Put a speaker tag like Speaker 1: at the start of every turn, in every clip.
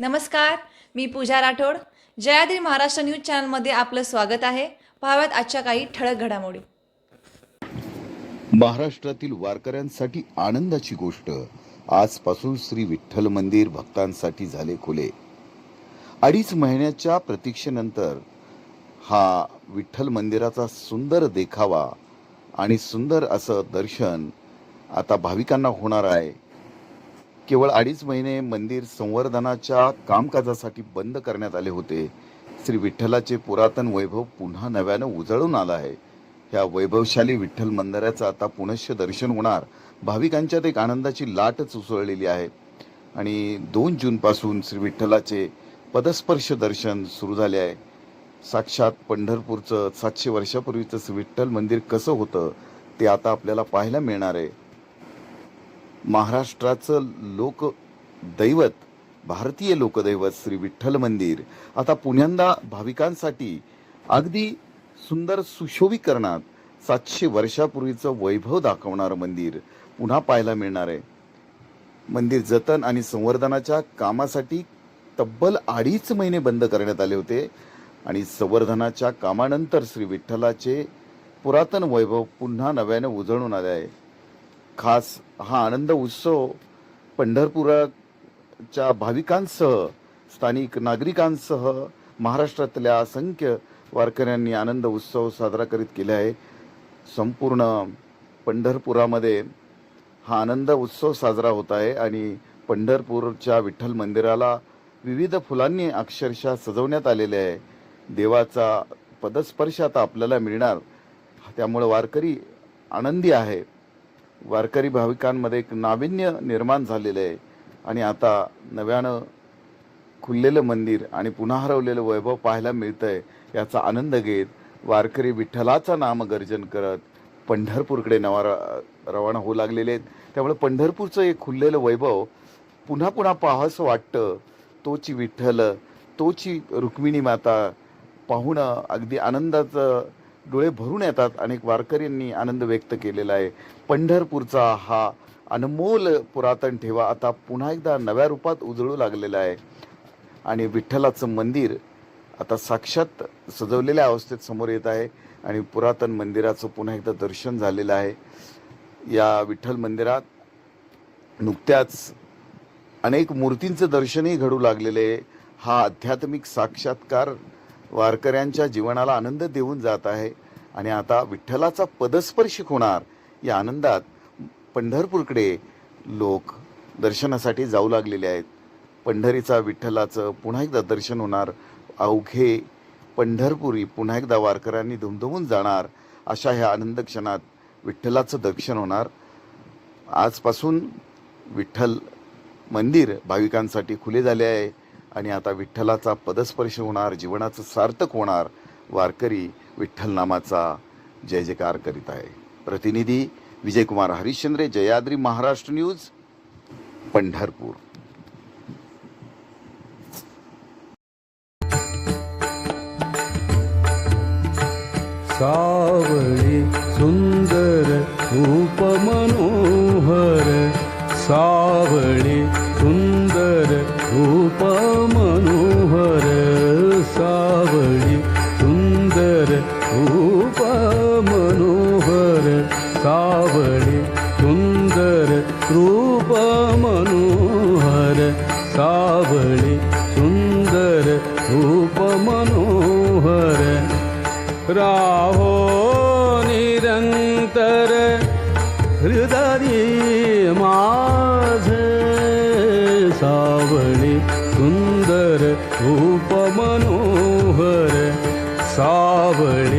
Speaker 1: नमस्कार मी पूजा राठोड. जयाद्री महाराष्ट्र न्यूज चॅनलमध्ये आपलं स्वागत आहे. पाहाव्यात आजच्या काही ठळक घडामोडी.
Speaker 2: महाराष्ट्रातील वारकऱ्यांसाठी आनंदाची गोष्ट. आजपासून श्री विठ्ठल मंदिर भक्तांसाठी झाले खुले. अडीच महिन्याच्या प्रतीक्षेनंतर हा विठ्ठल मंदिराचा सुंदर देखावा आणि सुंदर असं दर्शन आता भाविकांना होणार आहे. केवळ अडीच महिने मंदिर संवर्धनाच्या कामकाजासाठी बंद करण्यात आले होते. श्री विठ्ठलाचे पुरातन वैभव पुन्हा नव्यानं उजळून आलं आहे. ह्या वैभवशाली विठ्ठल मंदिराचं आता पुनश्च दर्शन होणार. भाविकांच्यात एक आनंदाची लाटच उसळलेली आहे. आणि दोन जूनपासून श्री विठ्ठलाचे पदस्पर्श दर्शन सुरू झाले आहे. साक्षात पंढरपूरचं सातशे वर्षापूर्वीचं श्री विठ्ठल मंदिर कसं होतं ते आता आपल्याला पाहायला मिळणार आहे. महाराष्ट्राचं लोक दैवत भारतीय लोकदैवत श्री विठ्ठल मंदिर. आता पुण्यांदा भाविकांसाठी अगदी सुंदर सुशोभीकरणात सातशे वर्षापूर्वीचं वैभव दाखवणारं मंदिर पुन्हा पाहायला मिळणार आहे. मंदिर जतन आणि संवर्धनाच्या कामासाठी तब्बल अडीच महिने बंद करण्यात आले होते आणि संवर्धनाच्या कामानंतर श्री विठ्ठलाचे पुरातन वैभव पुन्हा नव्याने उजळून आले आहे. खास हा आनंद उत्सव पंढरपुराच्या भाविकांसह स्थानिक नागरिकांसह महाराष्ट्रातल्या असंख्य वारकऱ्यांनी आनंद उत्सव साजरा करीत केला आहे. संपूर्ण पंढरपुरामध्ये हा आनंद उत्सव साजरा होत आहे आणि पंढरपूरच्या विठ्ठल मंदिराला विविध फुलांनी अक्षरशः सजवण्यात आलेले आहे. देवाचा पदस्पर्श आता आपल्याला मिळणार. त्यामुळे वारकरी आनंदी आहे. वारकरी भाविकांमध्ये एक नाविन्य निर्माण झालेलं आहे. आणि आता नव्यानं खुललेलं मंदिर आणि पुन्हा हरवलेलं वैभव पाहायला मिळतं आहे याचा आनंद घेत वारकरी विठ्ठलाचा नामगर्जन करत पंढरपूरकडे नवा र- रवाना होऊ लागलेले आहेत. त्यामुळे पंढरपूरचं एक खुललेलं वैभव पुन्हा पुन्हा पाहावंसं वाटतं. तोची विठ्ठल तोची रुक्मिणी माता पाहून अगदी आनंदाचं डोळे भरून येतात. अनेक वारकऱ्यांनी आनंद व्यक्त केलेला आहे. पंढरपूरचा हा अनमोल पुरातन ठेवा आता पुन्हा एकदा नव्या रूपात उजळू लागलेला आहे. आणि विठ्ठलाचं मंदिर आता साक्षात सजवलेल्या अवस्थेत समोर येत आहे. आणि पुरातन मंदिराचं पुन्हा एकदा दर्शन झालेलं आहे. या विठ्ठल मंदिरात नुकत्याच अनेक मूर्तींचं दर्शनही घडू लागलेले आहे. हा आध्यात्मिक साक्षात्कार वारकऱ्यांच्या जीवनाला आनंद देऊन जात आहे आणि आता विठ्ठलाचा पदस्पर्श होणार या आनंदात पंढरपूरकडे लोक दर्शनासाठी जाऊ लागलेले आहेत. पंढरीचा विठ्ठलाचं पुन्हा एकदा दर्शन होणार. अवघे पंढरपुरी पुन्हा एकदा वारकऱ्यांनी धुमधुमून जाणार. अशा ह्या आनंद क्षणात विठ्ठलाचं दर्शन होणार. आजपासून विठ्ठल मंदिर भाविकांसाठी खुले झाले आहे. आणि आता विठ्ठलाचा पदस्पर्श होणार जीवनाचं सार्थक होणार वारकरी विठ्ठल नामाचा जय जयकार करीत आहे. प्रतिनिधी विजयकुमार हरिश्चंद्रे जयाद्री महाराष्ट्र न्यूज पंढरपूर.
Speaker 3: सावळी सुंदर रूप मनोहर सावळी रूप मनोहर सावळे सुंदर रूप मनोहर राहो निरंतर हृदय माझ सावळे सुंदर रूप मनोहर सावळे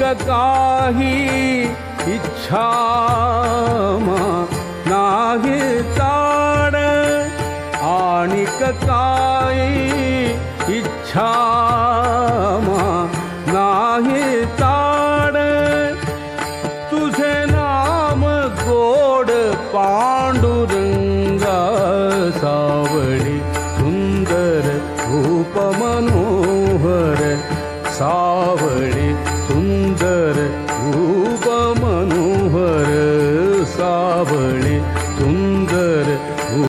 Speaker 3: काही इच्छा नाही ताड आणि काही इच्छा नाही ताड तुझे नाम गोड पा